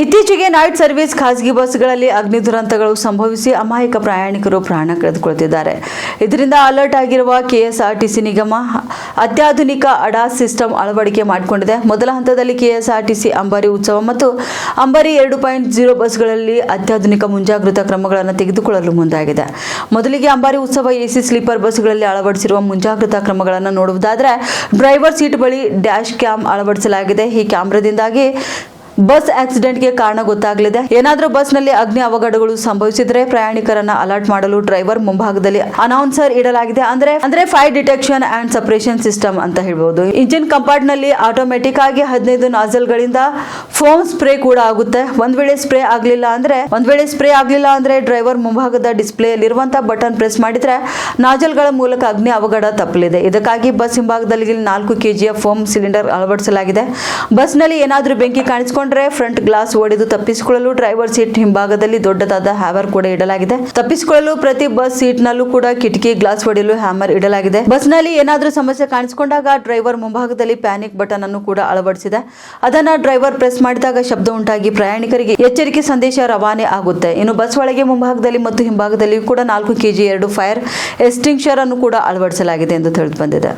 ಇತ್ತೀಚೆಗೆ night service ಖಾಸಗಿ ಬಸ್ಗಳಲ್ಲಿ ಅಗ್ನಿ ದುರಂತಗಳು ಸಂಭವಿಸಿ ಅಮಾಯಕ ಪ್ರಯಾಣಿಕರು ಪ್ರಾಣ ಕಳೆದುಕೊಳ್ಳುತ್ತಿದ್ದಾರೆ ಇದರಿಂದ ಅಲರ್ಟ್ ಆಗಿರುವ ಕೆಎಸ್ಆರ್ಟಿಸಿ ನಿಗಮ ಅತ್ಯಾಧುನಿಕ ಅಡಾಸ್ ಸಿಸ್ಟಮ್ ಅಳವಡಿಕೆ ಮಾಡಿಕೊಂಡಿದೆ. ಮೊದಲ ಹಂತದಲ್ಲಿ ಕೆಎಸ್ಆರ್ಟಿಸಿ ಅಂಬಾರಿ ಉತ್ಸವ ಮತ್ತು ಅಂಬಾರಿ ಎರಡು ಪಾಯಿಂಟ್ ಜೀರೋ ಬಸ್ಗಳಲ್ಲಿ ಅತ್ಯಾಧುನಿಕ ಮುಂಜಾಗೃತಾ ಕ್ರಮಗಳನ್ನು ತೆಗೆದುಕೊಳ್ಳಲು ಮುಂದಾಗಿದೆ. ಮೊದಲಿಗೆ ಅಂಬಾರಿ ಉತ್ಸವ ಎಸಿ ಸ್ಲೀಪರ್ ಬಸ್ಗಳಲ್ಲಿ ಅಳವಡಿಸಿರುವ ಮುಂಜಾಗೃತಾ ಕ್ರಮಗಳನ್ನು ನೋಡುವುದಾದರೆ, ಡ್ರೈವರ್ ಸೀಟ್ ಬಳಿ ಡ್ಯಾಶ್ ಕ್ಯಾಮ್ ಅಳವಡಿಸಲಾಗಿದೆ. ಈ ಕ್ಯಾಮ್ರಾದಿಂದಾಗಿ ಬಸ್ ಆಕ್ಸಿಡೆಂಟ್ಗೆ ಕಾರಣ ಗೊತ್ತಾಗಲಿದೆ. ಏನಾದರೂ ಬಸ್ನಲ್ಲಿ ಅಗ್ನಿ ಅವಘಡಗಳು ಸಂಭವಿಸಿದ್ರೆ ಪ್ರಯಾಣಿಕರನ್ನ ಅಲರ್ಟ್ ಮಾಡಲು ಡ್ರೈವರ್ ಮುಂಭಾಗದಲ್ಲಿ ಅನೌನ್ಸರ್ ಇಡಲಾಗಿದೆ. ಅಂದ್ರೆ ಅಂದ್ರೆ fire detection and suppression system ಅಂತ ಹೇಳ್ಬೋದು. ಇಂಜಿನ್ ಕಂಪಾರ್ಟ್ನಲ್ಲಿ ಆಟೋಮೆಟಿಕ್ ಆಗಿ ಹದಿನೈದು ನಾಜಲ್ ಗಳಿಂದ ಫೋಮ್ ಸ್ಪ್ರೇ ಕೂಡ ಆಗುತ್ತೆ. ಒಂದ್ ವೇಳೆ ಸ್ಪ್ರೇ ಆಗ್ಲಿಲ್ಲ ಅಂದ್ರೆ, ಒಂದ್ ವೇಳೆ ಸ್ಪ್ರೇ ಆಗ್ಲಿಲ್ಲ ಅಂದ್ರೆ ಡ್ರೈವರ್ ಮುಂಭಾಗದ ಡಿಸ್ಪ್ಲೇ ಇರುವಂತಹ ಬಟನ್ ಪ್ರೆಸ್ ಮಾಡಿದ್ರೆ ನಾಜಲ್ಗಳ ಮೂಲಕ ಅಗ್ನಿ ಅವಘಡ ತಪ್ಪಲಿದೆ. ಇದಕ್ಕಾಗಿ ಬಸ್ ಹಿಂಭಾಗದಲ್ಲಿ ನಾಲ್ಕು ಕೆಜಿಯ ಫೋಮ್ ಸಿಲಿಂಡರ್ ಅಳವಡಿಸಲಾಗಿದೆ. ಬಸ್ನಲ್ಲಿ ಏನಾದ್ರೂ ಬೆಂಕಿ ಕಾಣಿಸಿಕೊಂಡ್ರೆ ಫ್ರಂಟ್ ಗ್ಲಾಸ್ ಒಡೆದು ತಪ್ಪಿಸಿಕೊಳ್ಳಲು ಡ್ರೈವರ್ ಸೀಟ್ ಹಿಂಭಾಗದಲ್ಲಿ ದೊಡ್ಡದಾದ ಹ್ಯಾಮರ್ ಕೂಡ ಇಡಲಾಗಿದೆ. ತಪ್ಪಿಸಿಕೊಳ್ಳಲು ಪ್ರತಿ ಬಸ್ ಸೀಟ್ ನಲ್ಲೂ ಕೂಡ ಕಿಟಕಿ, ಗ್ಲಾಸ್ ಒಡೆಯಲು ಹ್ಯಾಮರ್ ಇಡಲಾಗಿದೆ. ಬಸ್ನಲ್ಲಿ ಏನಾದರೂ ಸಮಸ್ಯೆ ಕಾಣಿಸಿಕೊಂಡಾಗ ಡ್ರೈವರ್ ಮುಂಭಾಗದಲ್ಲಿ ಪ್ಯಾನಿಕ್ ಬಟನ್ ಅನ್ನು ಕೂಡ ಅಳವಡಿಸಿದೆ. ಅದನ್ನ ಡ್ರೈವರ್ ಪ್ರೆಸ್ ಮಾಡಿದಾಗ ಶಬ್ದ ಉಂಟಾಗಿ ಪ್ರಯಾಣಿಕರಿಗೆ ಎಚ್ಚರಿಕೆ ಸಂದೇಶ ರವಾನೆ ಆಗುತ್ತೆ. ಇನ್ನು ಬಸ್ ಒಳಗೆ ಮುಂಭಾಗದಲ್ಲಿ ಮತ್ತು ಹಿಂಭಾಗದಲ್ಲಿ ಕೂಡ ನಾಲ್ಕು ಕೆಜಿ ಎರಡು ಫೈರ್ ಎಸ್ಟಿಂಕ್ಷರ್ ಅನ್ನು ಕೂಡ ಅಳವಡಿಸಲಾಗಿದೆ ಎಂದು ತಿಳಿದು ಬಂದಿದೆ.